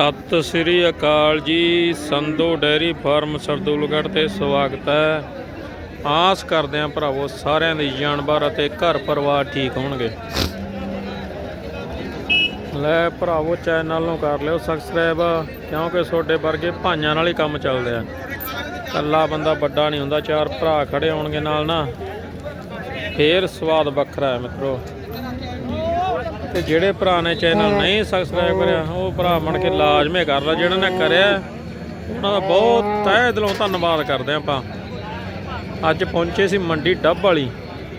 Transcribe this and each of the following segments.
ਸਤਿ ਸ੍ਰੀ ਅਕਾਲ ਜੀ, Sandhu dairy farm Sardulgarh ਤੇ ਸਵਾਗਤ ਹੈ। ਆਸ ਕਰਦੇ ਹਾਂ ਭਰਾਵੋ ਸਾਰਿਆਂ ਦੇ ਜਾਨਵਰ ਅਤੇ ਘਰ ਪਰਿਵਾਰ ਠੀਕ ਹੋਣਗੇ। ਲੈ ਭਰਾਵੋ ਚੈਨਲ ਨੂੰ ਕਰ ਲਿਓ ਸਬਸਕ੍ਰਾਈਬ ਕਿਉਂਕਿ ਤੁਹਾਡੇ ਵਰਗੇ ਭਾਈਆਂ ਨਾਲ ਹੀ ਕੰਮ ਚੱਲਦੇ ਆ। ਕੱਲਾ ਬੰਦਾ ਵੱਡਾ ਨਹੀਂ ਹੁੰਦਾ, ਚਾਰ ਭਰਾ ਖੜੇ ਹੋਣਗੇ ਨਾਲ ਨਾ। ਫੇਰ ਸਵਾਦ ਵੱਖਰਾ ਹੈ ਮਿੱਤਰੋ। ਤੇ ਜਿਹੜੇ ਭਰਾ ਨੇ ਚੈਨਲ ਨਹੀਂ ਸਬਸਕ੍ਰਾਈਬ ਕਰਿਆ, ਉਹ ਭਰਾ ਬਣ ਕੇ ਲਾਜ਼ਮੀ ਕਰ ਲਓ ਜਿਹੜਾ ਨੇ ਕਰਿਆ, ਉਹਨਾਂ ਦਾ ਬਹੁਤ ਤਹਿ ਦਿਲੋਂ ਧੰਨਵਾਦ ਕਰਦੇ ਹਾਂ ਆਪਾਂ। ਅੱਜ ਪਹੁੰਚੇ ਸੀ ਮੰਡੀ ਡੱਬ ਵਾਲੀ।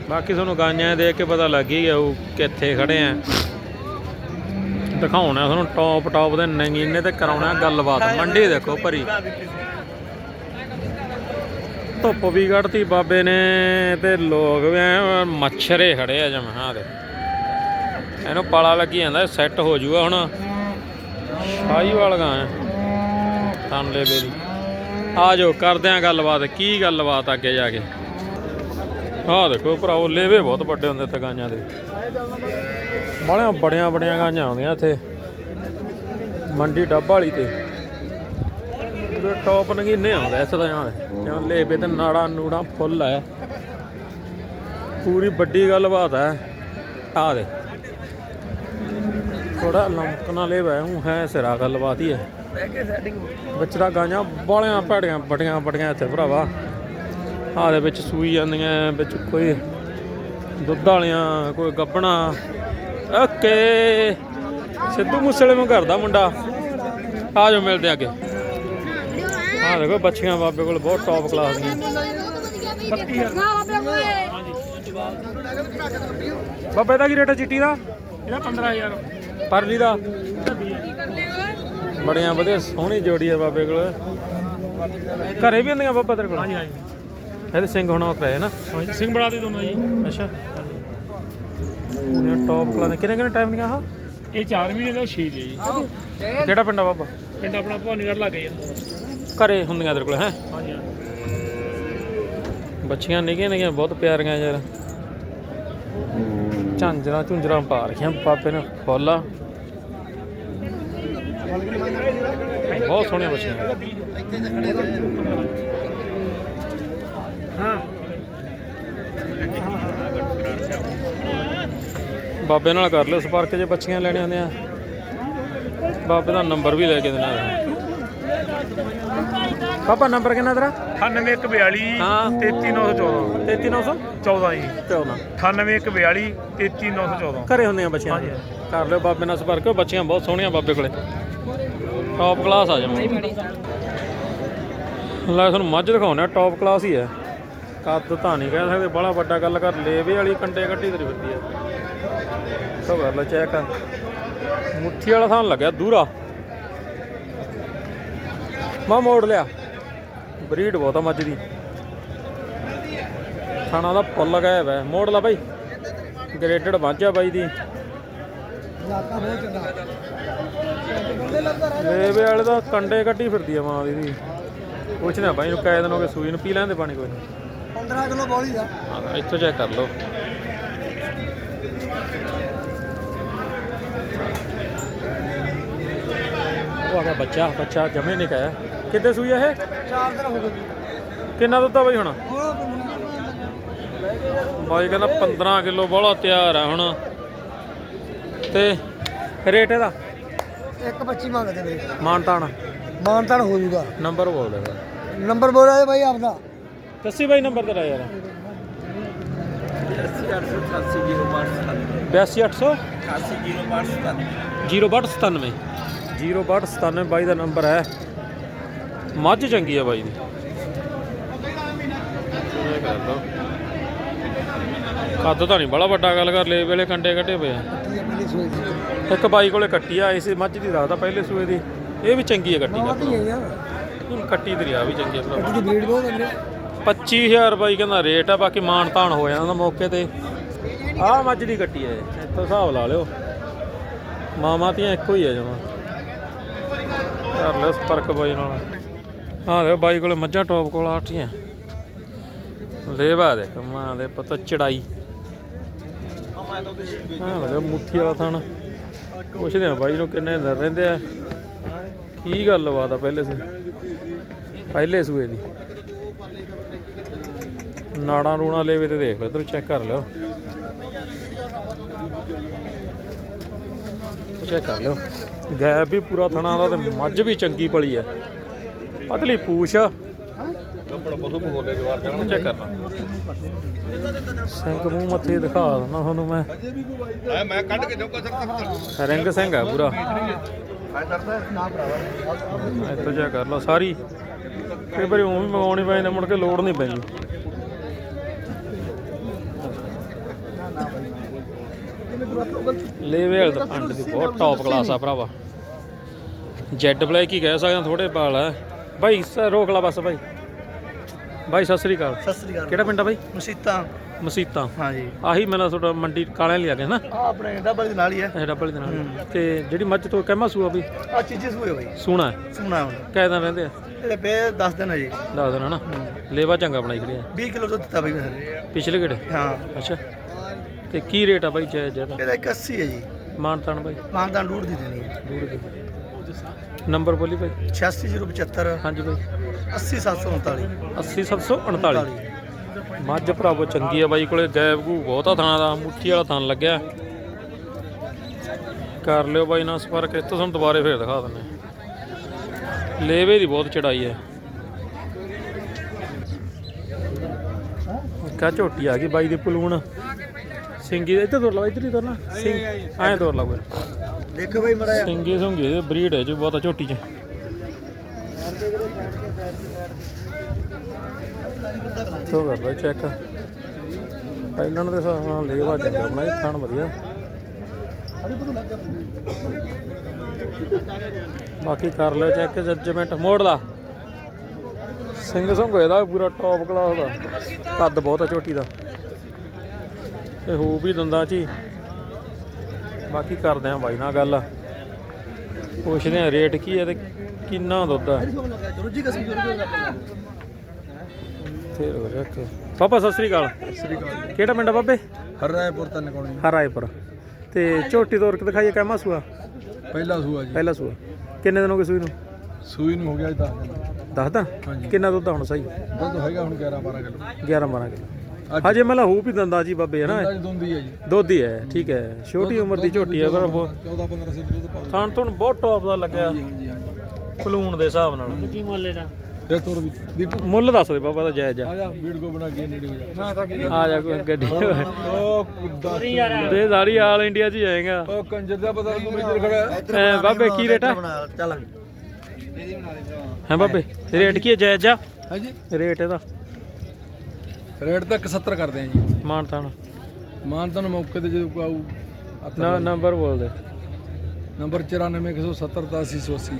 ਬਾਕੀ ਤੁਹਾਨੂੰ ਗਾਈਆਂ ਦੇਖ ਕੇ ਪਤਾ ਲੱਗ ਹੀ ਗਿਆ ਉਹ ਕਿੱਥੇ ਖੜੇ ਆ। ਦਿਖਾਉਣਾ ਤੁਹਾਨੂੰ ਟੌਪ ਟੌਪ ਦੇ ਨਗੀਨੇ ਤੇ ਕਰਾਉਣਾ ਗੱਲਬਾਤ। ਮੰਡੀ ਦੇਖੋ ਭਰੀ। ਧੁੱਪ ਵੀ ਕੱਢਤੀ ਬਾਬੇ ਨੇ ਤੇ ਲੋਕ ਵੀ ਐਂ ਮੱਛਰੇ ਖੜੇ ਆ ਜਮਹਾਂ ਦੇ। ਇਹਨੂੰ ਪਾਲਾ ਲੱਗੀ ਜਾਂਦਾ ਸੈੱਟ ਹੋ ਜਾਊਗਾ ਹੁਣ। ਸ਼ਾਹੀ ਵਾਲ ਗਾਂ ਤਨ ਲੈ ਬੇਰੀ ਆ ਜਾਓ, ਕਰਦੇ ਆ ਗੱਲਬਾਤ। ਕੀ ਗੱਲਬਾਤ ਅੱਗੇ ਜਾ ਕੇ? ਆਹ ਦੇਖੋ ਭਰਾਓ ਲੇਵੇ ਬਹੁਤ ਵੱਡੇ ਹੁੰਦੇ ਇੱਥੇ ਗਾਂਆਂ ਦੇ। ਬੜੀਆਂ ਬੜੀਆਂ ਬੜੀਆਂ ਗਾਂਆਂ ਆਉਂਦੀਆਂ ਇੱਥੇ। ਮੰਡੀ ਡੱਬ ਵਾਲੀ ਤੇ। ਪੂਰੇ ਟੌਪ ਨਗੀਨੇ ਆਉਂਦਾ ਇਸ ਦਾ। ਯਾਰ ਜਿਵੇਂ ਲੇਵੇ ਤੇ ਨਾੜਾ ਨੂੜਾ ਫੁੱਲ ਆ। ਪੂਰੀ ਵੱਡੀ ਗੱਲਬਾਤ ਹੈ ਆ ਦੇ। ਥੋੜਾ ਲੰਕਣਾ ਲੈ ਵੈ ਹੂੰ ਹੈ ਸਿਰਾ ਗੱਲਬਾਤ ਹੀ ਹੈ। ਬੱਚੜਾ ਗਾਂਆਂ ਬਾਲਿਆਂ ਭੜੀਆਂ ਬੜੀਆਂ ਬੜੀਆਂ ਇੱਥੇ ਭਰਾਵਾ। ਆਹ ਦੇ ਵਿੱਚ ਸੂਈ ਜਾਂਦੀਆਂ, ਵਿੱਚ ਕੋਈ ਦੁੱਧ ਵਾਲੀਆਂ, ਕੋਈ ਗੱਬਣਾ। ਓਕੇ, ਸਿੱਧੂ ਮੂਸੇਲੇ ਨੂੰ ਕਰਦਾ ਮੁੰਡਾ। ਆ ਜਾਓ, ਮਿਲਦੇ ਅੱਗੇ। ਆ ਦੇਖੋ, ਬੱਚੀਆਂ ਬਾਬੇ ਕੋਲ ਬਹੁਤ ਟੌਪ ਕਲਾਸ ਦੀਆਂ। ਬਾਬੇ ਦਾ ਕੀ ਰੇਟ ਹੈ ਚਿੱਟੀ ਦਾ? ਇਹਦਾ 15000 ਪਰਲੀ ਦਾ। ਬੜੀਆਂ ਵਧੀਆ ਸੋਹਣੀ ਜੋੜੀ ਆ ਬਾਬੇ ਕੋਲ। ਘਰੇ ਵੀ ਹੁੰਦੀਆਂ ਬਾਬਾ ਤੇਰੇ ਕੋਲ? ਹਾਂਜੀ ਹਾਂਜੀ। ਇਹਦੇ ਸਿੰਘ ਹੋਣਾ ਕਰਾਏ ਨਾ। ਹਾਂਜੀ ਸਿੰਘ ਬੜਾ ਦੇ ਦੋਨੋਂ ਜੀ। ਅੱਛਾ। ਇਹ ਟੌਪ ਕਲਾਸ ਦੇ। ਕਿੰਨੇ ਕਿੰਨੇ ਟਾਈਮ ਦੀਆਂ ਆ ਇਹ 4 ਮਹੀਨੇ ਦਾ 6 ਜੀ। ਕਿਹੜਾ ਪਿੰਡ ਆ ਬਾਬਾ? ਪਿੰਡ ਆਪਣਾ ਭਵਾਨੀਗੜ੍ਹ ਲੱਗੇ ਆ। ਘਰੇ ਹੁੰਦੀਆਂ ਤੇਰੇ ਕੋਲ ਹੈ? ਹਾਂਜੀ। ਬੱਚੀਆਂ ਨਿੱਕੀਆਂ ਨਿੱਕੀਆਂ ਬਹੁਤ ਪਿਆਰੀਆਂ ਯਾਰ। ਝਾਂਜਰਾਂ ਝੁੰਜਰਾਂ ਪਾ ਰੱਖੀਆਂ ਬਾਬੇ ਨੇ ਫੁੱਲ ਬਹੁਤ ਸੋਹਣੀਆਂ ਬੱਚੀਆਂ ਹਾਂ ਬਾਬੇ ਨਾਲ ਕਰ ਲਿਓ ਸਪਾਰਕ ਜੇ ਬੱਚੀਆਂ ਲੈਣੀਆਂ ਹੁੰਦੀਆਂ। ਬਾਬੇ ਦਾ ਨੰਬਰ ਵੀ ਲੈ ਕੇ ਦੇਣਾ ਪਾਪਾ ਨੰਬਰ ਕਿੰਨਾ ਤੇਰਾ? 9142 ਹਾਂ। 33914 33900 14 ਜੀ। 14 9842 33914 ਘਰੇ ਹੁੰਦੀਆਂ ਬੱਚੀਆਂ ਹਾਂਜੀ। ਕਰ ਲਿਓ ਬਾਬੇ ਨਾਲ ਸੰਪਰਕ ਬੱਚੀਆਂ ਬਹੁਤ ਸੋਹਣੀਆਂ ਬਾਬੇ ਕੋਲੇ। ਟੌਪ ਕਲਾਸ ਆ ਜਾਵਾਂ ਲੈ ਤੁਹਾਨੂੰ ਮੱਝ ਦਿਖਾਉਣਾ ਟੌਪ ਕਲਾਸ ਹੀ ਹੈ ਕੱਦ ਤਾਂ ਨਹੀਂ ਕਹਿ ਸਕਦੇ ਬੜਾ ਵੱਡਾ ਗੱਲ ਕਰ ਲੇਵੇ ਵਾਲੀ ਕੰਡੇ ਕੱਢੀ ਤੇਰੀ ਫਿਰਦੀ ਹੈ ਸੋ ਕਰ ਲੈ ਚੈੱਕ ਮੁੱਠੀ ਵਾਲਾ ਥਾਂ ਲੱਗਿਆ ਦੂਰਾ। ਮਾ ਮੋੜ ਲਿਆ। ਬਰੀਡ ਬਹੁਤ ਆ ਮੱਝ ਦੀ। ਥਾਣਾ ਦਾ ਫੁੱਲ ਲਗਾਇਆ ਵਾ ਮੋੜ ਲਾ ਬਾਈ। ਗ੍ਰੇਡਡ ਵਾਂਝਾ ਬਾਈ ਦੀ। ਲੇਵੇ ਵਾਲੇ ਦਾ ਕੰਡੇ ਕੱਢੀ ਫਿਰਦੀ ਆ ਮਾਂ ਦੀ ਦੀ ਪੁੱਛਦੇ ਆ ਬਾਈ ਨੂੰ ਕਾਇਦ ਹੋ ਗਏ ਸੂਈ ਨੂੰ ਪੀ ਲੈਂਦੇ ਪਾਣੀ ਕੋਈ ਨਹੀਂ 15 ਕਿਲੋ ਬੋਲੀ ਦਾ ਹਾਂ ਇੱਥੋਂ ਚੈੱਕ ਕਰ ਲਓ। ਉਹ ਆ ਗਿਆ ਬੱਚਾ ਬੱਚਾ ਜਮੇ ਨਹੀਂ ਕਾਇਆ ਕਿੱਦੇ ਸੂਈ ਇਹ? 4 ਦਿਨ ਹੋ ਗਏ ਜੀ। ਕਿੰਨਾ ਆ ਬਾਈ ਹੁਣ? ਬਾਈ ਕਹਿੰਦਾ 15 ਕਿਲੋ ਬੋਲਾ ਤਿਆਰ ਆ ਹੁਣ। ਤੇ ਰੇਟ ਇਹਦਾ? ਇੱਕ 25 ਮੰਗਦੇ ਵੀਰੇ। ਮਾਨਤਾਨ। ਮਾਨਤਾਨ ਹੋ ਜਾਊਗਾ ਨੰਬਰ ਬੋਲ ਦੇ ਨੰਬਰ ਬੋਲਿਆ ਜੀ ਬਾਈ ਆਪਦਾ। ਦੱਸੀ ਬਾਈ ਨੰਬਰ ਤੇਰਾ ਯਾਰ। 82800 06297 06297 ਬਾਈ ਦਾ ਨੰਬਰ ਹੈ। ਮੱਝ ਚੰਗੀ ਆ ਬਾਈ ਦੀ। ਕੱਦ ਤਾਂ ਨਹੀਂ ਬੜਾ ਵੱਡਾ ਗੱਲ ਕਰ ਲੈ ਵੇਲੇ ਕੰਡੇ ਕੱਢੇ ਪਏ ਆ। ਇੱਕ ਬਾਈ ਕੋਲੇ ਕੱਟੀ ਆ ਇਸੇ ਮੱਝ ਦੀ ਦੱਸਦਾ ਪਹਿਲੇ ਸੂਏ ਦੀ। ਇਹ ਵੀ ਚੰਗੀ ਹੈ ਕੱਟੀ ਹੁਣ ਕੱਟੀ ਤੇਰੀ ਆ ਵੀ ਚੰਗੀ ਆ ਭਰਾ ਦੀ ਬਰੀਡ ਬਹੁਤ ਹੈ ਵੀਰੇ। 25000 ਬਾਈ ਕਹਿੰਦਾ ਰੇਟ ਆ ਬਾਕੀ ਮਾਨ ਤਾਨ ਹੋ ਜਾਂਦਾ ਮੌਕੇ ਤੇ। ਆਹ ਮੱਝ ਦੀ ਕੱਟੀ ਐ ਇੱਥੋਂ ਹਿਸਾਬ ਲਾ ਲਿਓ। ਮਾਮਾ ਤੀਆਂ ਇੱਕੋ ਹੀ ਆ ਜਮਾ। ਕਰ ਲਿਓ ਸੰਪਰਕ ਬਾਈ ਨਾਲ। ਹਾਂ ਦੇ ਬਾਈ ਕੋਲ ਮੱਝਾਂ, ਟੌਪ ਕੋਲ ਆਟੀਆਂ ਲੇਵਾ ਦੇ ਕਮਾਂ ਦੇ ਪਤਾ, ਚੜਾਈ। ਹਾਂ ਲਗਾ ਮੁੱਠੀ ਵਾਲਾ ਥਣ। ਪੁੱਛਦੇ ਆ ਬਾਈ ਨੂੰ ਕਿੰਨੇ ਦਿਨ ਰਹਿੰਦੇ ਆ। ਕੀ ਗੱਲ ਆ ਪਹਿਲੇ ਸੂਏ ਪਹਿਲੇ ਸੂਏ ਦੀ। ਨਾੜਾਂ ਰੂਣਾ ਲੈਵੇ ਤੇ ਦੇਖ ਲਓ, ਇਧਰ ਚੈੱਕ ਕਰ ਲਿਓ। ਚੈੱਕ ਕਰ ਲਿਓ। ਗੈਪ ਵੀ ਪੂਰਾ ਥਣਾ ਦਾ ਤੇ ਮੱਝ ਵੀ ਚੰਗੀ ਪਲੀ ਆ। ਪਤਲੀ ਪੂਛ। ਆ ਚੈੱਕ ਕਰਨਾ। ਸਿੰਘ ਮੂੰਹ ਮੱਥੇ ਦਿਖਾ ਦਿੰਦਾ ਤੁਹਾਨੂੰ ਮੈਂ। ਮੈਂ ਕੱਢ ਕੇ ਜਾਊਗਾ ਸਰ ਰਿੰਗ ਸਿੰਘ ਆ ਪੂਰਾ। ਇੱਥੋਂ ਜਾ ਕਰ ਲਓ ਸਾਰੀ। ਕਈ ਵਾਰੀ ਉਹ ਵੀ ਮੰਗਾਉਣੀ ਪੈਂਦੀ ਮੁੜ ਕੇ ਲੋੜ ਨਹੀਂ ਪੈਂਦੀ। ਲੈਵਲ ਦਾ ਪੰਡ ਦੀ ਬਹੁਤ ਟੌਪ ਕਲਾਸ ਆ ਭਰਾਵਾ। ਜੈਡ ਬਲੈਕ ਹੀ ਕਹਿ ਸਕਦੇ ਥੋੜੇ ਬਾਲ ਆ। ਬਾਈ ਸ- ਰੋਕ ਲਾ ਬਸ ਬਾਈ। ਬਾਈ ਸਤਿ ਸ੍ਰੀ ਅਕਾਲ। ਸਤਿ ਸ੍ਰੀ ਅਕਾਲ। ਕਿਹੜਾ ਪਿੰਡ ਆ ਬਾਈ? ਮਸੀਤਾ। ਮਸੀਤਾਂ। ਹਾਂਜੀ। ਆਹੀ ਮੇਰਾ ਤੁਹਾਡਾ ਮੰਡੀ ਕਾਲਿਆਂ ਲਿਆ ਕੇ ਨਾ? ਆ ਆਪਣੇ ਡੱਬਲ ਦੇ ਨਾਲ ਹੀ ਹੈ ਇਹ ਡੱਬਲ ਦੇ ਨਾਲ। ਤੇ ਜਿਹੜੀ ਮੱਝ ਤੋਂ ਕਹਿਮਾ ਸੂਆ ਵੀ ਆ ਚੀਜ਼ੇ ਸੂਏ ਬਾਈ। ਸੋਹਣਾ ਹੈ ਸੁਣਾ ਹੁਣ। ਰਹਿੰਦੇ ਆ? ਇਹਦੇ ਪੇ 10 ਦਿਨ ਹੈ ਜੀ ਦੱਸ ਦੇਣਾ ਨਾ? ਲੇਵਾ ਚੰਗਾ ਬਣਾਈ ਖੜਿਆ 20 ਕਿਲੋ ਦੁੱਧ ਦਿੱਤਾ ਬਾਈ ਮੈਂ ਪਿਛਲੇ ਕਿਹੜੇ ਹਾਂ। ਅੱਛਾ। ਤੇ ਕੀ ਰੇਟ ਆ ਬਾਈ ਜੈ ਜੈ ਦਾ? ਇਹਦਾ 81 ਹੈ ਜੀ। ਮਾਨਤਾਨ ਬਾਈ। ਮਾਨਦਾਨ ਡੂੜ ਦੀ ਦੇਣੀ ਹੈ ਦੂਰ ਦੇ। ਨੰਬਰ ਬੋਲੀ ਬਾਈ 86075 ਹਾਂਜੀ ਬਾਈ 80739 80739 ਮੱਝ ਭਰਾਵੋ ਚੰਗੀ ਆ ਬਾਈ ਕੋਲੇ ਗੈਬ ਗੂ ਬਹੁਤਾ ਥਾਂ ਦਾ ਮੁੱਠੀ ਵਾਲਾ ਥਾਂ ਲੱਗਿਆ। ਕਰ ਲਿਓ ਬਾਈ ਨਾਲ ਸੰਪਰਕ ਇੱਥੋਂ ਤੁਹਾਨੂੰ ਦੁਬਾਰੇ ਫੇਰ ਦਿਖਾ ਦਿੰਦੇ ਲੇਵੇ ਦੀ ਬਹੁਤ ਚੜਾਈ ਹੈ। ਕਾ ਝੋਟੀ ਆ ਗਈ ਬਾਈ ਦੀ ਪਲੂਣ ਸਿੰਗੀ ਇੱਧਰ ਤੁਰ ਲਾ ਇੱਧਰ ਹੀ ਤੁਰਨਾ ਸਿੰਘ ਐਂ ਤੁਰ ਲਾ ਕੋਈ। ਦੇਖੋ ਬਾਈ ਮੜਾ ਸਿੰਗੇ ਸੁੰਗੇ ਦੇ ਬਰੀਡ ਹੈ ਜੋ ਬਹੁਤਾ ਝੋਟੀ ਚ। ਤੋ ਕਰ ਲੈ ਚੈੱਕ ਪਹਿਲਾਂ ਦੇ ਹਿਸਾਬ ਨਾਲ ਲੇਵਾ ਚੰਗਾ ਬਣਾਈ ਖਾਣ ਵਧੀਆ। ਬਾਕੀ ਕਰ ਲਿਓ ਚੈੱਕ ਜੱਜਮੈਂਟ ਮੋੜ ਲਾ। ਸਿੰਘ ਸੰਘ ਇਹਦਾ ਪੂਰਾ ਟੌਪ ਕਲਾਸ ਦਾ। ਕੱਦ ਬਹੁਤ ਆ ਝੋਟੀ ਦਾ। ਤੇ ਹੋ ਵੀ ਦੰਦਾਂ ਚ ਹੀ। ਬਾਕੀ ਕਰਦੇ ਆਂ ਬਾਈ ਨਾਲ ਗੱਲ। ਪੁੱਛਦੇ ਆਂ ਰੇਟ ਕੀ ਹੈ ਤੇ ਕਿੰਨਾ ਦੁੱਧ ਹੈ। ਫੇਰ ਹੋ ਜਾ ਕੇ ਪਾਪਾ ਸਤਿ ਸ੍ਰੀ ਅਕਾਲ। ਸ੍ਰੀ ਅਕਾਲ ਕਿਹੜਾ ਪਿੰਡ ਆ ਬਾਬੇ? ਹਰਾਇਪੁਰ ਤਾਂ ਨਿਕਾਉਣੀ ਹਰਾਏਪੁਰ। ਤੇ ਝੋਟੀ ਤੋਰ ਕੇ ਦਿਖਾਈਏ ਕਹਿਮਾ ਸੂਆ? ਪਹਿਲਾ ਸੂਆ ਜੀ। ਪਹਿਲਾ ਸੂਆ। ਕਿੰਨੇ ਦਿਨ ਹੋ ਗਏ ਸੂਈ ਨੂੰ? ਸੂਈ ਨੂੰ ਹੋ ਗਿਆ ਜੀ 10 ਦਿਨ। ਦੱਸਦਾ। ਕਿੰਨਾ ਦੁੱਧ ਹੁਣ ਸਹੀ? ਦੁੱਧ ਹੈਗਾ ਹੁਣ 11 12 ਕਿਲੋ। 11 12 ਕਿਲੋ। ਹਜੇ ਮਤਲਬ ਹੋ ਵੀ ਦੰਦਾ ਜੀ ਬਾਬੇ ਹਨਾ? ਅੱਜ ਦੋਂਦੀ ਹੈ ਜੀ। ਦੁੱਧ ਹੀ ਹੈ ਠੀਕ ਹੈ। ਛੋਟੀ ਉਮਰ ਦੀ ਝੋਟੀ ਹੈ ਪਰ ਉਹ 14 15 ਸੇ ਦੁੱਧ ਪਾ ਥਾਣ ਤੋਂ ਬਹੁਤ ਟੌਪ ਦਾ ਲੱਗਿਆ। ਹਾਂਜੀ ਦੇ ਹਿਸਾਬ ਨਾਲ। ਕੀ ਮੁੱਲ ਇਹਦਾ? ਇਹ ਤੁਰ ਵੀ। ਦੀਪੂ। ਮੁੱਲ ਦੱਸ ਦੇ ਬਾਬਾ ਦਾ ਜਾਇਜ਼ ਆ। ਆ ਜਾ ਵੀਡੀਓ ਬਣਾ ਕੇ ਨੇੜੇ ਹੋ ਜਾ। ਨਾ ਤਾਂ ਕੀ ਆ ਜਾ ਕੋਈ ਗੱਡੀ। ਉਹ ਤੇ ਸਾਰੀ ਆਲ ਇੰਡੀਆ 'ਚ ਹੀ ਜਾਏਗਾ ਉਹ ਕੰਜਰ ਦਾ ਪਤਾ ਤੂੰ ਇੱਧਰ ਖੜਾ ਐ ਬਾਬੇ ਕੀ ਰੇਟ ਹੈ ਚੱਲ। ਹੈ ਬਾਬੇ ਰੇਟ ਕੀ ਹੈ ਜਾਇਜ਼ ਆ? ਹਾਂਜੀ। ਰੇਟ ਇਹਦਾ। ਰੇਟ ਤਾਂ 71 ਕਰਦੇ ਆ ਜੀ। ਮਾਨ ਤਾਨ ਮਾਨ ਤਾਂ ਮੌਕੇ ਤੇ ਜਦੋਂ ਆਊ ਨਾ ਨੰਬਰ ਬੋਲ ਦੇ ਨੰਬਰ 9417780880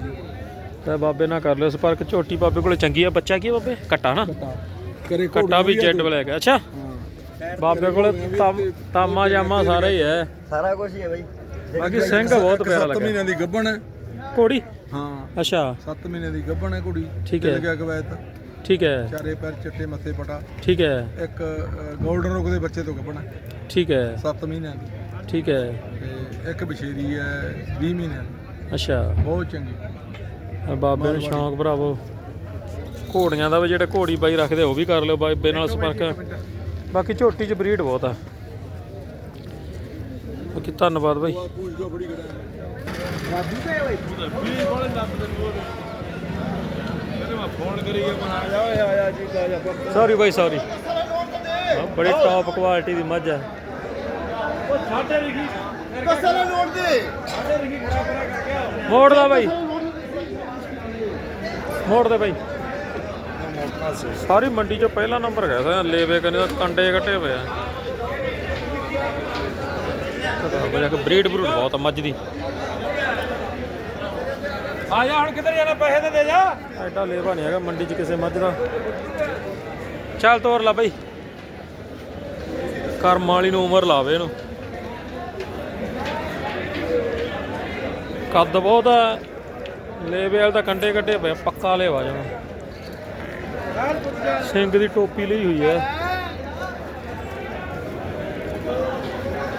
ਤੇ ਬਾਬੇ ਨਾਲ ਕਰ ਲਿਓ ਸੰਪਰਕ। ਝੋਟੀ ਬਾਬੇ ਕੋਲੇ ਚੰਗੀ ਆ ਬੱਚਾ ਕੀ ਆ ਬਾਬੇ? ਕੱਟਾ ਨਾ। ਕਟਾ ਕਰੇ ਕੱਟਾ ਵੀ ਜੈਡ ਬਲੈਕ ਹੈ ਅੱਛਾ। ਬਾਬੇ ਕੋਲੇ ਤਾਮ- ਤਾਮਾ ਜਾਮਾ ਸਾਰਾ ਹੀ ਹੈ ਸਾਰਾ ਕੁਝ ਹੀ ਹੈ ਬਾਈ। ਬਾਕੀ ਸਿੰਘ ਬਹੁਤ ਪਿਆਰਾ 7 ਲੱਗਾ। ਮਹੀਨਿਆਂ ਦੀ ਗੱਭਣ। ਹੈ ਕੋੜੀ ਹਾਂ। ਅੱਛਾ। 7 ਮਹੀਨੇ ਦੀ ਗੱਭਣ ਹੈ ਕੁੜੀ। ਠੀਕ ਹੈ। ਗਿਆ ਕਵੈਤ ਠੀਕ ਹੈ। ਚਾਰੇ ਪੈਰ ਚਿੱਟੇ ਮੱਥੇ ਪਟਾ। ਠੀਕ ਹੈ। ਇੱਕ 골ਡਨ ਰੁਕ ਦੇ ਬੱਚੇ ਤੋਂ ਗੱਭਣ ਠੀਕ ਹੈ। 7 ਮਹੀਨਿਆਂ ਦੀ। ਠੀਕ ਹੈ। ਤੇ ਇੱਕ ਬਛੇਰੀ ਹੈ 20 ਮਹੀਨਿਆਂ ਦੀ। ਅੱਛਾ। ਬਹੁਤ ਚੰਗੀ। ਆ ਬਾਬੇ ਨੂੰ ਸ਼ੌਂਕ ਭਰਾਵੋ। ਘੋੜੀਆਂ ਦਾ ਵੀ ਜਿਹੜੇ ਘੋੜੀ ਬਾਈ ਰੱਖਦੇ ਉਹ ਵੀ ਕਰ ਲਿਓ ਬਾਬੇ ਨਾਲ ਸੰਪਰਕ ਬਾਕੀ ਝੋਟੀ 'ਚ ਬਰੀਡ ਬਹੁਤ ਆ। ਬਾਕੀ ਧੰਨਵਾਦ ਬਾਈ। ਸੌਰੀ ਬਾਈ ਸੌਰੀ ਬੜੀ ਟੌਪ ਕੁਆਲਿਟੀ ਦੀ ਮੱਝ ਹੈ ਮੋੜ ਦਾ ਬਾਈ। ਮੋੜ ਦੇ ਬਾਈ। ਸਾਰੀ ਮੰਡੀ ਚੋਂ ਪਹਿਲਾ ਨੰਬਰ ਗਿਆ ਸੀ ਲੇਵੇ ਕਨੇ ਦਾ ਕੰਡੇ ਕੱਟੇ ਹੋਏ ਆ। ਬਜਾ ਕੇ ਬਰੀਡ ਬਰੂਡ ਬਹੁਤ ਮੱਝ ਦੀ। ਆ ਜਾ ਹੁਣ ਕਿੱਧਰ ਜਾਣਾ ਪੈਸੇ ਤੇ ਦੇ ਜਾ। ਐਡਾ ਲੇਵਾ ਨਹੀਂ ਹੈਗਾ ਮੰਡੀ 'ਚ ਕਿਸੇ ਮੱਝ ਦਾ। ਚੱਲ ਤੋਰ ਲਾ ਬਾਈ। ਕਰਮ ਵਾਲੀ ਨੂੰ ਉਮਰ ਲਾਵੇ ਇਹਨੂੰ। ਕੱਦ ਬਹੁਤ ਆ। ਲੇਵੇ ਵਾਲ ਤਾਂ ਕੰਡੇ ਕੱਟੇ ਪਏ ਪੱਕਾ ਲੇਵਾ ਜਮਾ। ਸਿੰਘ ਦੀ ਟੋਪੀ ਲਈ ਹੋਈ ਹੈ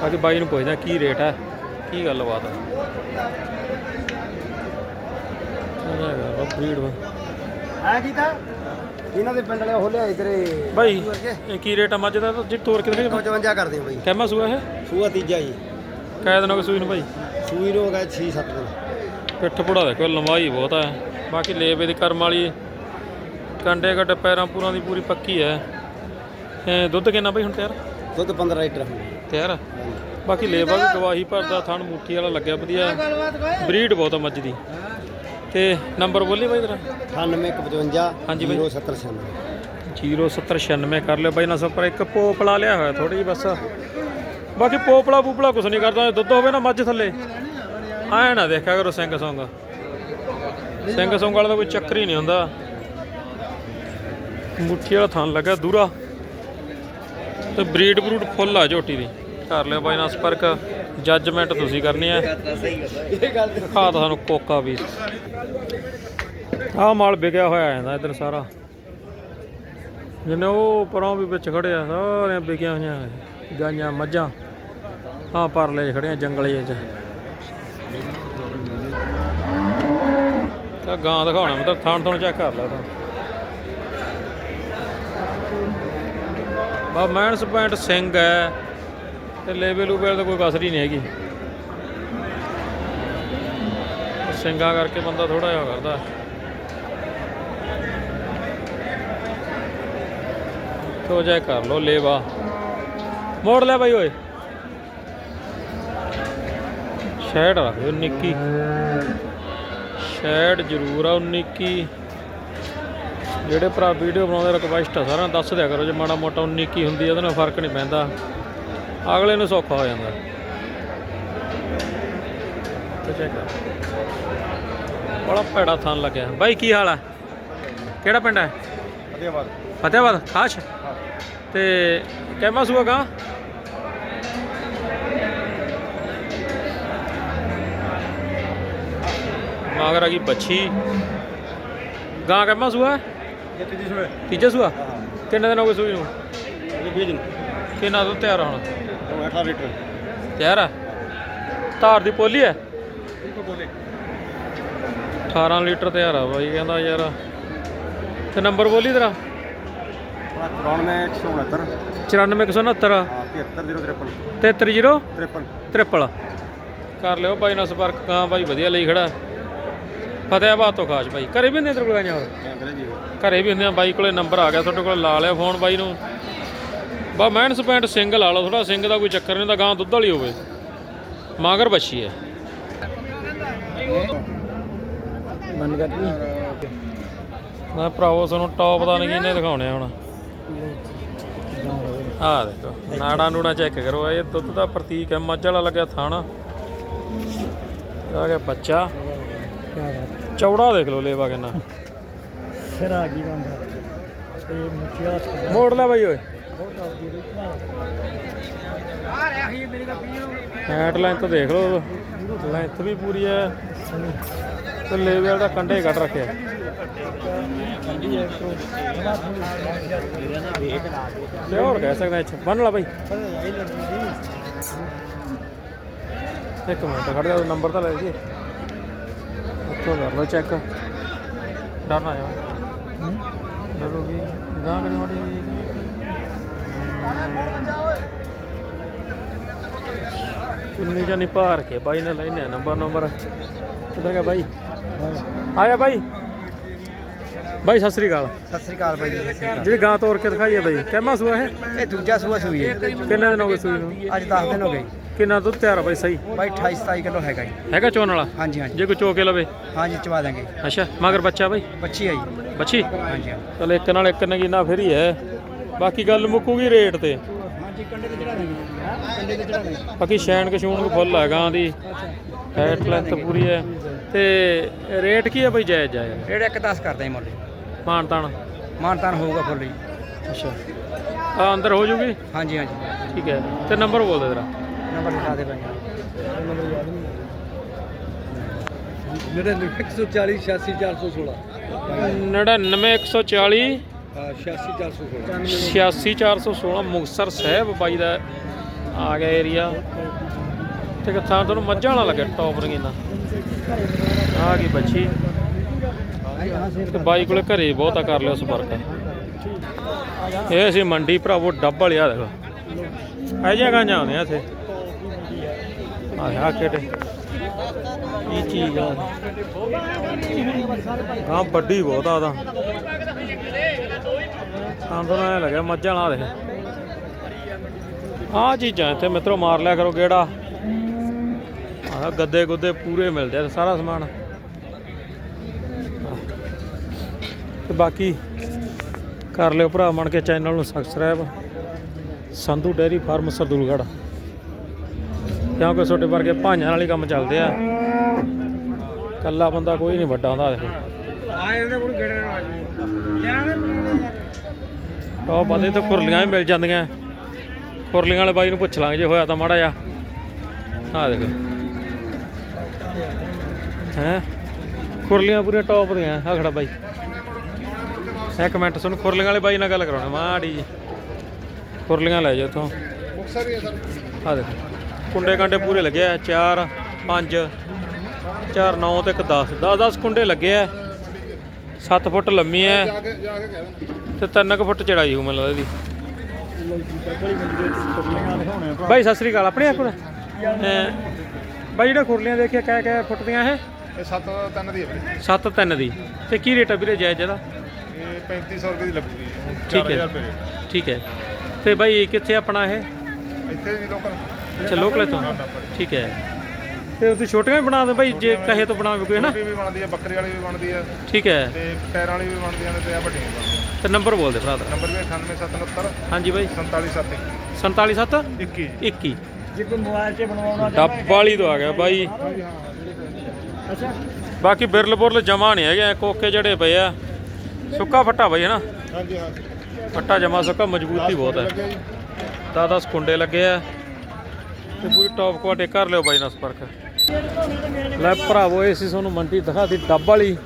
ਅੱਜ ਬਾਈ ਨੂੰ ਪੁੱਛਦਾ ਕੀ ਰੇਟ ਹੈ ਕੀ ਗੱਲਬਾਤ ਹੈ ਹੈਗਾ ਬਰੀਡ ਵਾ। ਹੈ ਕੀਤਾ ਇਹਨਾਂ ਦੇ ਪਿੰਡ ਵਾਲੇ ਉਹ ਲਿਆਏ ਤੇਰੇ ਬਾਈ ਇਹ ਕੀ ਰੇਟ ਆ ਮੱਝ ਦਾ? ਜੀ ਤੋਰ ਕਿੰਨੇ 55 ਕਰਦੇ ਆ ਬਾਈ। ਕਹਿਮਾ ਸੂਆ ਇਹ? ਸੂਆ ਤੀਜਾ ਜੀ। ਕਾਇ ਦਿਨ ਹੋ ਗਏ ਸੂਈ ਨੂੰ ਭਾਈ ਸੂਈ ਨੂੰ ਹੋ ਗਿਆ 6-7 ਦਿਨ। ਪਿੱਠ ਪੁੜਾ ਦੇਖੋ ਲੰਬਾਈ ਬਹੁਤ ਹੈ ਬਾਕੀ ਲੇਬੇ ਦੀ ਕਰਮ ਵਾਲੀ ਕੰਡੇ ਕੱਟ ਪੈਰਾਂ ਪੂਰਾਂ ਦੀ ਪੂਰੀ ਪੱਕੀ ਹੈ ਦੁੱਧ ਕਿੰਨਾ ਭਾਈ ਹੁਣ ਤਿਆਰ? ਦੁੱਧ 15 ਲੀਟਰ। ਤਿਆਰ? ਬਾਕੀ ਲੇਬਾ ਵੀ ਗਵਾਹੀ ਭਰਦਾ ਥਣ ਮੁੱਠੀ ਵਾਲਾ ਲੱਗਿਆ ਵਧੀਆ। ਬਰੀਡ ਬਹੁਤ ਆ ਮੱਝ ਦੀ। ਤੇ ਨੰਬਰ ਬੋਲੀ ਬਾਈ ਤੇਰਾ? 9855 ਹਾਂਜੀ ਬਾਈ। 0796 0796 ਕਰ ਲਿਓ ਬਾਈ ਨਾਲ ਸੰਪਰ ਇੱਕ ਪੋਪਲਾ ਲਿਆ ਹੋਇਆ ਥੋੜੀ ਜਿਹੀ ਬਸ। ਬਾਕੀ ਪੋਪਲਾ ਪੂਪਲਾ ਕੁਛ ਨਹੀਂ ਕਰਦਾ ਦੁੱਧ ਹੋਵੇ ਨਾ ਮੱਝ ਥੱਲੇ। ਐ ਨਾ ਦੇਖਿਆ ਕਰੋ ਸਿੰਘ ਸੌਂਗ। ਸਿੰਘ ਸੌਂਗ ਵਾਲਾ ਤਾਂ ਕੋਈ ਚੱਕਰ ਹੀ ਨਹੀਂ ਹੁੰਦਾ। ਮੁੱਠੀ ਵਾਲਾ ਥਣ ਲੱਗਾ ਦੂਰਾ। ਤੇ ਬਰੀਡ ਬਰੂਡ ਫੁੱਲ ਆ ਝੋਟੀ ਦੀ। ਕਰ ਲਿਓ ਬਾਈ ਨਾਲ ਸੰਪਰਕ। ਜੱਜਮੈਂਟ ਤੁਸੀਂ ਕਰਨੀ ਹੈ। ਇਹ ਗੱਲ ਸਾਨੂੰ ਕੋਕਾ ਵੀ। ਆਹ ਮਾਲ ਵਿਕਿਆ ਹੋਇਆ ਜਾਂਦਾ ਇੱਧਰ ਸਾਰਾ। ਜਿੰਨੇ ਉਹ ਪਰੋਂ ਵੀ ਵਿੱਚ ਖੜੇ ਸਾਰੀਆਂ ਵਿਕੀਆਂ ਹੋਈਆਂ ਗਾਈਆਂ, ਮੱਝਾਂ। ਆਹ ਪਰਲੇ 'ਚ ਖੜੀਆਂ ਜੰਗਲੇ 'ਚ। ਤਾਂ ਗਾਂ ਦਿਖਾਉਣਾ ਮਤਲਬ ਥਾਣ ਥਾਣ ਚੈੱਕ ਕਰ ਲਾ ਤਾਂ। ਬਾ ਮੈਨਸ ਪੁਆਇੰਟ ਸਿੰਘ ਹੈ। ਤੇ ਲੇਬਲ ਉਬਲ ਤਾਂ ਕੋਈ ਕਸਰ ਹੀ ਨਹੀਂ ਹੈਗੀ। ਸਿੰਘਾਂ ਕਰਕੇ ਬੰਦਾ ਥੋੜਾ ਜਿਹਾ ਕਰਦਾ। ਤੋ ਜਾਇ ਕਰ ਲੋ ਲੇਵਾ। ਮੋੜ ਲੈ ਬਾਈ ਓਏ। ਸ਼ੈਡ ਰੱਖ ਦਿਓ ਨਿੱਕੀ ਸ਼ੈਡ ਜ਼ਰੂਰ ਆ 19 ਕੀ ਜਿਹੜੇ ਭਰਾ ਵੀਡੀਓ ਬਣਾਉਂਦੇ ਰਿਕਵੈਸਟ ਆ, ਸਾਰਿਆਂ ਨੂੰ ਦੱਸ ਦਿਆ ਕਰੋ ਜੇ ਮਾੜਾ ਮੋਟਾ 19 ਹੁੰਦੀ ਆ, ਉਹਦੇ ਨਾਲ ਫ਼ਰਕ ਨਹੀਂ ਪੈਂਦਾ। ਅਗਲੇ ਨੂੰ ਸੌਖਾ ਹੋ ਜਾਂਦਾ। ਤੇ ਚੈੱਕ ਬੜਾ ਭੈੜਾ ਥਾਨ ਲੱਗਿਆ। ਬਾਈ ਕੀ ਹਾਲ ਹੈ ਕਿਹੜਾ ਪਿੰਡ ਹੈ ਫਤਿਆਬਾਦ ਫਤਿਆਬਾਦ ਖਾਸ਼? ਤੇ ਕਹਿਮਾ ਸੂਆ ਗਾ ਮਾਗਰ ਆ ਗਈ ਬੱਚੀ ਗਾਂ ਕਹਿਮਾ ਸੂਆ? ਤੀਜੀ ਸੂਆ? ਕਿੰਨੇ ਦਿਨ ਹੋ ਗਏ ਸੂਈ ਨੂੰ? ਇਹ 20 ਦਿਨ। ਕਿੰਨਾ ਦੁੱਧ ਤਿਆਰ ਆ ਹੁਣ ਉਹ 18 ਲੀਟਰ। ਤਿਆਰ ਆ? ਧਾਰ ਦੀ ਪੋਲੀ ਹੈ? ਕੋ ਬੋਲੇ 18 ਲੀਟਰ ਤਿਆਰ ਆ ਬਾਈ ਕਹਿੰਦਾ ਯਾਰ। ਤੇ ਨੰਬਰ ਬੋਲੀ ਤੇਰਾ? 93 169 94169 ਹਾਂ 73053 730 53 ਟ੍ਰਿਪਲ ਕਰ ਲਿਓ ਬਾਈ ਨਾਲ ਸੰਪਰਕ ਕਾਂ ਬਾਈ ਵਧੀਆ ਲਈ ਖੜਾ। ਫਤਿਆਬਾਦ ਤੋਂ ਖਾਸ ਬਾਈ। ਘਰੇ ਵੀ ਹੁੰਦੇ ਤੇਰੇ ਕੋਲ ਗਾਈਆਂ ਹੋਰ? ਕਹਿੰਦੇ ਜੀ। ਘਰੇ ਵੀ ਹੁੰਦੇ ਆ ਬਾਈ ਕੋਲੇ ਨੰਬਰ ਆ ਗਿਆ ਤੁਹਾਡੇ ਕੋਲ ਲਾ ਲਿਆ ਫੋਨ ਬਾਈ ਨੂੰ। ਬਾ ਮੈਨਸ ਪੈਂਟ ਸਿੰਘ ਲਾ ਲਓ ਥੋੜਾ ਸਿੰਘ ਦਾ ਕੋਈ ਚੱਕਰ ਨਹੀਂ ਤਾਂ ਗਾਂ ਦੁੱਧ ਵਾਲੀ ਹੋਵੇ। ਮਾਗਰ ਬੱਚੀ ਹੈ। ਮਨ ਕਰਦੀ ਮੈਂ ਭਰਾਵੋ ਤੁਹਾਨੂੰ ਟੌਪ ਦਾ ਨਹੀਂ ਇਹਨੇ ਦਿਖਾਉਣੇ ਆ ਹੁਣ। ਆਹ ਦੇਖੋ ਨਾੜਾ ਨੂੜਾ ਚੈੱਕ ਕਰੋ ਇਹ ਦੁੱਧ ਦਾ ਪ੍ਰਤੀਕ ਹੈ ਮੱਝ ਵਾਲਾ ਲੱਗਿਆ ਥਾਣਾ। ਆ ਗਿਆ ਬੱਚਾ। ਚੌੜਾ ਦੇਖ ਲਓ ਲੇਵਾ ਕਿੰਨਾ। ਫਿਰ ਆ ਗਈ ਬੰਦਾ। ਮੋੜ ਲੈ ਬਾਈ ਓਏ। ਹੈਟ ਲੈਂਥ ਦੇਖ ਲਓ। ਲੈਂਥ ਵੀ ਪੂਰੀ ਹੈ। ਤੇ ਲੇਵਲ ਦਾ ਕੰਡੇ ਕੱਟ ਰੱਖਿਆ। ਤੇ ਹੋਰ ਕਹਿ ਸਕਦੇ ਇੱਥੇ। ਬੰਨ ਲਾ ਬਾਈ। ਇੱਕ ਮਿੰਟ ਖੜ ਜਾ, ਨੰਬਰ ਤਾਂ ਲੈ ਜੀ। ਉੱਥੋਂ ਕਰ ਲਓ ਚੈੱਕ। ਡਰ ਨਾ ਜਾਓ ਡਰੋਗੀ। ਗਾਂ ਕਰੀ ਮਾੜੀ ਕਿੰਨੀ ਜਾਨੀ ਭਾਰ ਕੇ ਬਾਈ ਨੇ ਲੈਨੇ ਨੰਬਰ ਨੰਬਰ। ਕਿੱਧਰ ਗਿਆ ਬਾਈ? ਆਇਆ ਬਾਈ। ਬਾਈ ਸਤਿ ਸ੍ਰੀ ਅਕਾਲ। ਸਤਿ ਸ੍ਰੀ ਅਕਾਲ ਬਾਈ ਜੀ ਸਤਿ ਸ੍ਰੀ ਅਕਾਲ। ਜਿਹੜੀ ਗਾਂ ਤੋੜ ਕੇ ਦਿਖਾਈ ਹੈ ਬਾਈ। ਕਹਿਮਾ ਸੂਆ ਹੈ ਇਹ ਦੂਜਾ ਸੂਆ ਸੂਈ ਹੈ। ਕਿੰਨੇ ਦਿਨ ਹੋ ਗਏ ਸੂਈ ਨੂੰ? ਅੱਜ 10 ਦਿਨ ਹੋ ਗਏ। ਕਿੰਨਾ ਦੁੱਧ ਤਿਆਰ ਬਾਈ ਸਹੀ? ਬਾਈ 28 27 ਕਿਲੋ ਹੈਗਾ ਜੀ। ਹੈਗਾ ਚੋਣ ਵਾਲਾ? ਹਾਂਜੀ ਹਾਂਜੀ। ਜੇ ਕੋਈ ਚੋ ਕੇ ਲਵੇ? ਹਾਂਜੀ ਚਵਾ ਦਾਂਗੇ ਅੱਛਾ ਮਗਰ ਬੱਚਾ ਬਾਈ? ਬੱਚੀ ਆ ਜੀ। ਬੱਚੀ? ਹਾਂਜੀ ਹਾਂਜੀ ਚਲ ਇੱਕ ਨਾਲ ਇੱਕ ਨਗੀਨਾ ਫਿਰ ਹੀ ਹੈ। ਬਾਕੀ ਗੱਲ ਮੁੱਕੂਗੀ ਰੇਟ ਤੇ। ਹਾਂਜੀ ਕੰਡੇ ਤੇ ਚੜਾ ਦਾਂਗੇ ਕੰਡੇ ਤੇ ਚੜਾ ਦਾਂਗੇ ਬਾਕੀ ਸ਼ੈਨ ਕਸ਼ੂਨ ਫੁੱਲ ਹੈ ਗਾਂ ਦੀ। ਹੈਟ ਲੈਂਥ ਪੂਰੀ ਹੈ। ਤੇ ਰੇਟ ਕੀ ਹੈ ਬਾਈ ਜਾਇਜ਼ ਜਾਇਜ਼? ਰੇਟ ਇੱਕ 10 ਕਰਦਾ ਜੀ ਮੁੱਲ। ਮਾਨ ਤਾਨ। ਮਾਨਤਾਨ ਹੋਊਗਾ ਫੁੱਲ ਜੀ। ਅੱਛਾ। ਆ ਅੰਦਰ ਹੋ ਜੂਗੀ? ਹਾਂਜੀ ਹਾਂਜੀ। ਠੀਕ ਹੈ। ਤੇ ਨੰਬਰ ਬੋਲ ਦੇ ਤੇਰਾ ਨੰਬਰ ਲਿਖਾ ਦੇ ਭਾਈ। ਮੇਰਾ 140 86416 99140 86416 86416 ਮੁਕਤਸਰ ਸਾਹਿਬ ਬਾਈ ਦਾ ਆ ਗਿਆ ਏਰੀਆ ਤੇ ਕਿਥਾਂ ਤੁਹਾਨੂੰ ਮੱਝਾਂ ਵਾਲਾ ਲੱਗੇ ਟੌਪ ਰੰਗੀਨਾ ਆ ਗਈ ਬੱਚੀ। ਤੇ ਬਾਈ ਕੋਲੇ ਘਰੇ ਬਹੁਤਾ ਕਰ ਲਿਆ ਸਪਰਕ ਇਹ ਸੀ ਮੰਡੀ ਭਰਾਵੋ, ਡੱਬ ਵਾਲਿਆ ਦੇਖੋ। ਇਹ ਜਗ੍ਹਾ ਜਾਂਦੇ ਆ ਇੱਥੇ। ਆ ਆ ਕਿਹੜੇ। ਕੀ ਚੀਜ਼ ਆ। ਹਾਂ ਵੱਡੀ ਬਹੁਤ ਆ ਉਹਦਾ। ਸਾਨੂੰ ਤਾਂ ਐ ਲੱਗਿਆ ਮੱਝਾਂ ਨਾਲ ਦੇਖ ਆਹ ਚੀਜ਼ਾਂ ਇੱਥੇ ਮਿੱਤਰੋ ਮਾਰ ਲਿਆ ਕਰੋ ਗੇੜਾ। ਆਹ ਗੱਦੇ ਗੁੱਦੇ ਪੂਰੇ ਮਿਲਦੇ ਆ, ਸਾਰਾ ਸਮਾਨ। ਤੇ ਬਾਕੀ ਕਰ ਲਿਓ ਭਰਾ ਬਣ ਕੇ ਚੈਨਲ ਨੂੰ subscribe Sandhu dairy farm, Sardulgarh. ਕਿਉਂਕਿ ਛੋਟੇ ਵਰਗੇ ਭਾਈਆਂ ਨਾਲ ਹੀ ਕੰਮ ਚੱਲਦੇ ਆ। ਕੱਲਾ ਬੰਦਾ ਕੋਈ ਨਹੀਂ ਵੱਡਾ ਹੁੰਦਾ ਦੇਖੋ ਆਏ ਇਹਦੇ ਕੋਲ ਗੇੜੇ ਨਾਲ। ਆ ਜੀ ਉਹ ਬੰਦੇ ਤੋਂ ਖੁਰਲੀਆਂ ਵੀ ਮਿਲ ਜਾਂਦੀਆਂ। ਖੁਰਲੀਆਂ ਵਾਲੇ ਬਾਈ ਨੂੰ ਪੁੱਛ ਲਾਂਗੇ ਜੇ ਹੋਇਆ ਤਾਂ ਮਾੜਾ ਜਿਹਾ। ਆ ਦੇਖੋ। ਹੈ? ਖੁਰਲੀਆਂ ਪੂਰੀਆਂ ਟੌਪ ਦੀਆਂ ਆ ਖੜਾ ਬਾਈ। ਇੱਕ ਮਿੰਟ ਸੁਣ, ਖੁਰਲੀਆਂ ਵਾਲੇ ਬਾਈ ਨਾਲ ਗੱਲ ਕਰਾਉਣਾ, ਮਾੜੀ ਜੀ ਖੁਰਲੀਆਂ ਲੈ ਜਾ ਉੱਥੋਂ ਆ ਦੇਖ। ਕੁੰਡੇ ਕਾਂਡੇ ਪੂਰੇ ਲੱਗੇ ਆ 4 5 4 9 ਤੇ ਇੱਕ 10 10 10 ਕੁੰਡੇ ਲੱਗੇ ਆ। 7 ਫੁੱਟ ਲੰਮੀ ਦੇਣਾ ਤੇ 3 ਕੁ ਫੁੱਟ ਚੜਾਈ ਹੋਊ ਮੈਨੂੰ ਲੱਗਦਾ ਇਹਦੀ। ਬਾਈ ਸਤਿ ਸ੍ਰੀ ਅਕਾਲ। ਆਪਣੇ ਆਪ ਕੋਲ? ਬਾਈ ਜਿਹੜਾ ਖੁਰਲੀਆਂ ਦੇਖਿਆ ਕਹਿ ਕਹਿ ਫੁੱਟ ਦੀਆਂ ਇਹ? ਇਹ 7 ਤਿੰਨ ਦੀ ਹੈ ਵੀਰੇ 7 3 ਦੀ। ਤੇ ਕੀ ਰੇਟ ਆ ਵੀਰੇ ਜਾਇਜ਼ ਇਹਦਾ? ਇਹ 3500 ਰੁਪਏ ਦੀ ਲੱਗੂਗੀ ਠੀਕ ਹੈ। 4000 ਰੁਪਏ rate। ਠੀਕ ਹੈ। ਤੇ ਬਾਈ ਕਿੱਥੇ ਆਪਣਾ ਇਹ? ਇੱਥੇ ਵੀ ਲੋਕਲ। ਅੱਛਾ ਲੋਕਲ ਤੋਂ ਠੀਕ ਹੈ। ਤੇ ਤੁਸੀਂ ਛੋਟੀਆਂ ਵੀ ਬਣਾ ਦੇ ਬਾਈ ਜੇ ਕਹੇ ਤੋਂ ਬਣਾਵੇ ਕੋਈ ਹੈ ਨਾ? ਛੋਟੀ ਵੀ ਬਣਦੀ ਹੈ ਬੱਕਰੀ ਵਾਲੀ ਵੀ ਬਣਦੀ ਹੈ। ਠੀਕ ਹੈ। ਤੇ ਟਾਇਰਾਂ ਵਾਲੀ ਵੀ ਬਣਦੀਆਂ ਨੇ ਤੇ ਆ ਵੱਡੀਆਂ ਵੀ ਬਣਦੀਆਂ। ਤੇ ਨੰਬਰ ਬੋਲ ਦੇ ਭਰਾ ਦਾ। ਨੰਬਰ ਵੀ 98769 ਹਾਂਜੀ ਬਾਈ 477 477 21 21 ਜੇ ਕੋਈ ਮੋਬਾਈਲ 'ਤੇ ਬਣਵਾਉਣਾ ਡੱਬ ਵਾਲੀ ਤੋਂ ਆ ਗਿਆ ਬਾਈ। ਅੱਛਾ। ਬਾਕੀ ਬਿਰਲ ਬੁਰਲ ਜਮਾ ਨਹੀਂ ਹੈਗੇ ਕੋਕੇ ਜਿਹੜੇ ਪਏ ਆ। ਸੁੱਕਾ ਫੱਟਾ ਬਾਈ ਹੈ ਨਾ? ਹਾਂਜੀ ਹਾਂ ਫੱਟਾ ਜਮਾ ਸੁੱਕਾ ਮਜ਼ਬੂਤੀ ਬਹੁਤ ਹੈ। ਲੱਗਿਆ ਜੀ। 10 10 ਕੁੰਡੇ ਲੱਗੇ ਆ। ਤੇ ਪੂਰੀ ਟੌਪ ਕੁਆਲਿਟੀ ਕਰ ਲਿਓ ਬਾਈ ਨਾਲ ਸੰਪਰਕ ਲੈ ਭਰਾਵੋ, ਇਹ ਸੀ ਤੁਹਾਨੂੰ ਮੰਡੀ ਦਿਖਾਤੀ, ਡੱਬ ਵਾਲੀ।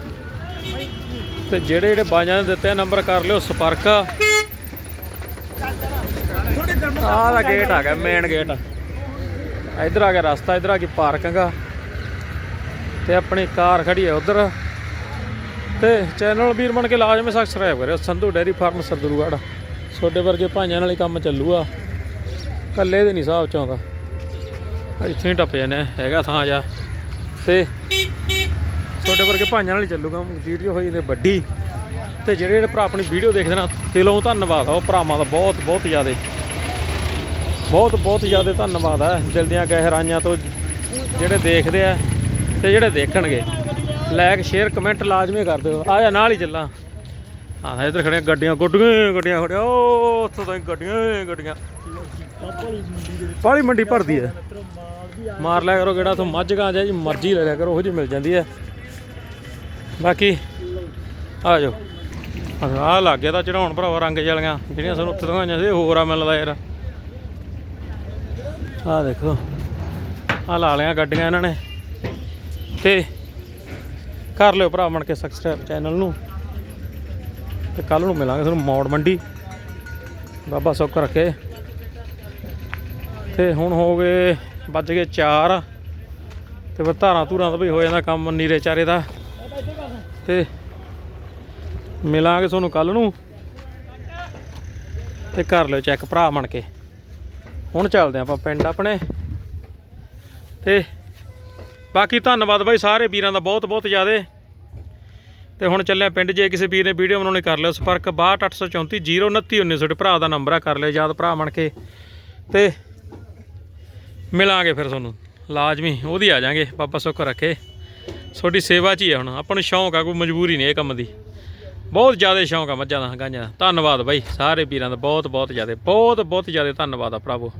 ਤੇ ਜਿਹੜੇ ਜਿਹੜੇ ਬਾਜਾਂ ਨੇ ਦਿੱਤੇ ਨੰਬਰ ਕਰ ਲਿਓ, ਸੰਪਰਕ। ਆਹ ਦਾ ਗੇਟ ਆ ਗਿਆ ਮੇਨ ਗੇਟ ਇੱਧਰ ਆ ਗਿਆ ਰਸਤਾ, ਇੱਧਰ ਆ ਗਈ ਪਾਰਕਿੰਗ ਆ। ਤੇ ਆਪਣੀ ਕਾਰ ਖੜੀ ਹੈ ਉਧਰ। ਤੇ ਚੈਨਲ ਵੀਰ ਬਣ ਕੇ ਲਾਜ਼ਮੀ ਸਬਸਕ੍ਰਾਈਬ ਕਰਿਓ, ਸੰਧੂ ਡੈਰੀ ਫਾਰਮ, ਸਰਦੂਲਗੜ੍ਹ। ਛੋਟੇ ਵਰਗੇ ਭਾਈਆਂ ਨਾਲ ਹੀ ਕੰਮ ਚੱਲੂਗਾ। ਕੱਲੇ ਦੇ ਨਹੀਂ ਹਿਸਾਬ ਚ ਆਉਂਦਾ। ਇੱਥੇ ਹੀ ਟੱਪ ਜਾਂਦੇ ਹੈਗਾ ਥਾਂ ਜਾ। ਤੇ ਛੋਟੇ ਵਰਗੇ ਭਾਈਆਂ ਨਾਲ ਹੀ ਚੱਲੂਗਾ ਵੀਡੀਓ ਹੋਈ ਨੇ ਵੱਡੀ। ਤੇ ਜਿਹੜੇ ਜਿਹੜੇ ਭਰਾ ਆਪਣੀ ਵੀਡੀਓ ਦੇਖਦੇ ਨਾ, ਦਿਲੋਂ ਧੰਨਵਾਦ ਆ, ਉਹ ਭਰਾਵਾਂ ਦਾ ਬਹੁਤ ਬਹੁਤ ਜ਼ਿਆਦਾ। ਬਹੁਤ ਬਹੁਤ ਜ਼ਿਆਦਾ ਧੰਨਵਾਦ ਆ, ਦਿਲ ਦੀਆਂ ਗਹਿਰਾਈਆਂ ਤੋਂ ਜਿਹੜੇ ਦੇਖਦੇ ਆ, ਤੇ ਜਿਹੜੇ ਦੇਖਣਗੇ। ਲਾਈਕ ਸ਼ੇਅਰ ਕਮੈਂਟ ਲਾਜ਼ਮੀ ਕਰ ਦਿਓ। ਆ ਜਾ, ਨਾਲ ਹੀ ਚੱਲਾਂ। ਹਾਂ, ਇੱਧਰ ਖੜੀਆਂ ਗੱਡੀਆਂ ਗੁੱਡੀਆਂ, ਗੱਡੀਆਂ ਖੜੀਆਂ ਉਹ ਉੱਥੋਂ ਤਾਂ ਗੱਡੀਆਂ ਗੱਡੀਆਂ। ਪਾਲੀ ਮੰਡੀ ਭਰਦੀ ਹੈ। ਮਾਰ ਲਿਆ ਕਰੋ ਕਿਹੜਾ ਤੋਂ ਮੱਝ ਗਾਂ ਜੀ, ਮਰਜ਼ੀ ਲੈ ਲਿਆ ਕਰੋ, ਉਹ ਜੀ ਮਿਲ ਜਾਂਦੀ ਹੈ। ਬਾਕੀ, ਆ ਜਾਓ। ਆਹ ਲੱਗ ਗਿਆ ਤਾਂ ਚੜਾਉਣ ਭਰਾਵਾ ਰੰਗ ਜਲੀਆਂ ਜਿਹੜੀਆਂ ਸਾਨੂੰ ਉੱਥੇ ਦਿਖਾਈਆਂ ਸੀ, ਹੋਰ ਆ ਮਿਲਦਾ ਯਾਰ। ਆਹ ਦੇਖੋ, ਆਹ ਲਾ ਲਿਆ ਗੱਡੀਆਂ ਇਹਨਾਂ ਨੇ। ਤੇ ਕਰ ਲਿਓ ਭਰਾ ਬਣ ਕੇ ਸਬਸਕ੍ਰਾਈਬ ਚੈਨਲ ਨੂੰ। ਤੇ ਕੱਲ ਨੂੰ ਮਿਲਾਂਗੇ ਤੁਹਾਨੂੰ ਮੌੜ ਮੰਡੀ। ਬਾਬਾ ਸੁੱਖ ਰੱਖੇ। ਤੇ ਹੁਣ ਹੋ ਗਏ ਵੱਜ ਗਏ 4 ਤੇ ਫਿਰ ਧਾਰਾਂ ਧੂਰਾਂ ਦਾ ਵੀ ਹੋ ਜਾਂਦਾ ਕੰਮ ਨੀਰੇ ਚਾਰੇ ਦਾ ਤੇ ਮਿਲਾਂਗੇ ਤੁਹਾਨੂੰ ਕੱਲ ਨੂੰ ਤੇ ਕਰ ਲਿਓ ਚੈੱਕ ਭਰਾ ਬਣ ਕੇ। ਹੁਣ ਚੱਲਦੇ ਆਪਾਂ ਪਿੰਡ ਆਪਣੇ। ਤੇ ਬਾਕੀ ਧੰਨਵਾਦ ਬਾਈ ਸਾਰੇ ਵੀਰਾਂ ਦਾ ਬਹੁਤ ਬਹੁਤ ਜ਼ਿਆਦੇ। ਤੇ ਹੁਣ ਚੱਲਿਆ ਪਿੰਡ, ਜੇ ਕਿਸੇ ਵੀਰ ਨੇ ਵੀਡੀਓ ਬਣਾਉਣੀ ਕਰ ਲਿਓ ਸੰਪਰਕ 62834 02919 ਭਰਾ ਦਾ ਨੰਬਰ ਆ, ਕਰ ਲਿਓ ਯਾਦ ਭਰਾ ਬਣ ਕੇ। ਤੇ ਮਿਲਾਂਗੇ ਫਿਰ ਤੁਹਾਨੂੰ। ਲਾਜ਼ਮੀ, ਉਹਦੀ ਆ ਜਾਾਂਗੇ। ਬਾਬਾ ਸੁੱਖ ਰੱਖੇ। ਤੁਹਾਡੀ ਸੇਵਾ 'ਚ ਹੀ ਆ ਹੁਣ। ਆਪਾਂ ਨੂੰ ਸ਼ੌਂਕ ਆ, ਕੋਈ ਮਜਬੂਰੀ ਨਹੀਂ ਇਹ ਕੰਮ ਦੀ। ਬਹੁਤ ਜ਼ਿਆਦਾ ਸ਼ੌਂਕ ਆ ਮੱਝਾਂ ਦਾ, ਗਾਂਜਾਂ ਦਾ। ਧੰਨਵਾਦ ਬਾਈ, ਸਾਰੇ ਵੀਰਾਂ ਦਾ ਬਹੁਤ ਬਹੁਤ ਜ਼ਿਆਦਾ ਬਹੁਤ ਬਹੁਤ ਜ਼ਿਆਦਾ ਧੰਨਵਾਦ ਆ ਭਰਾਵੋ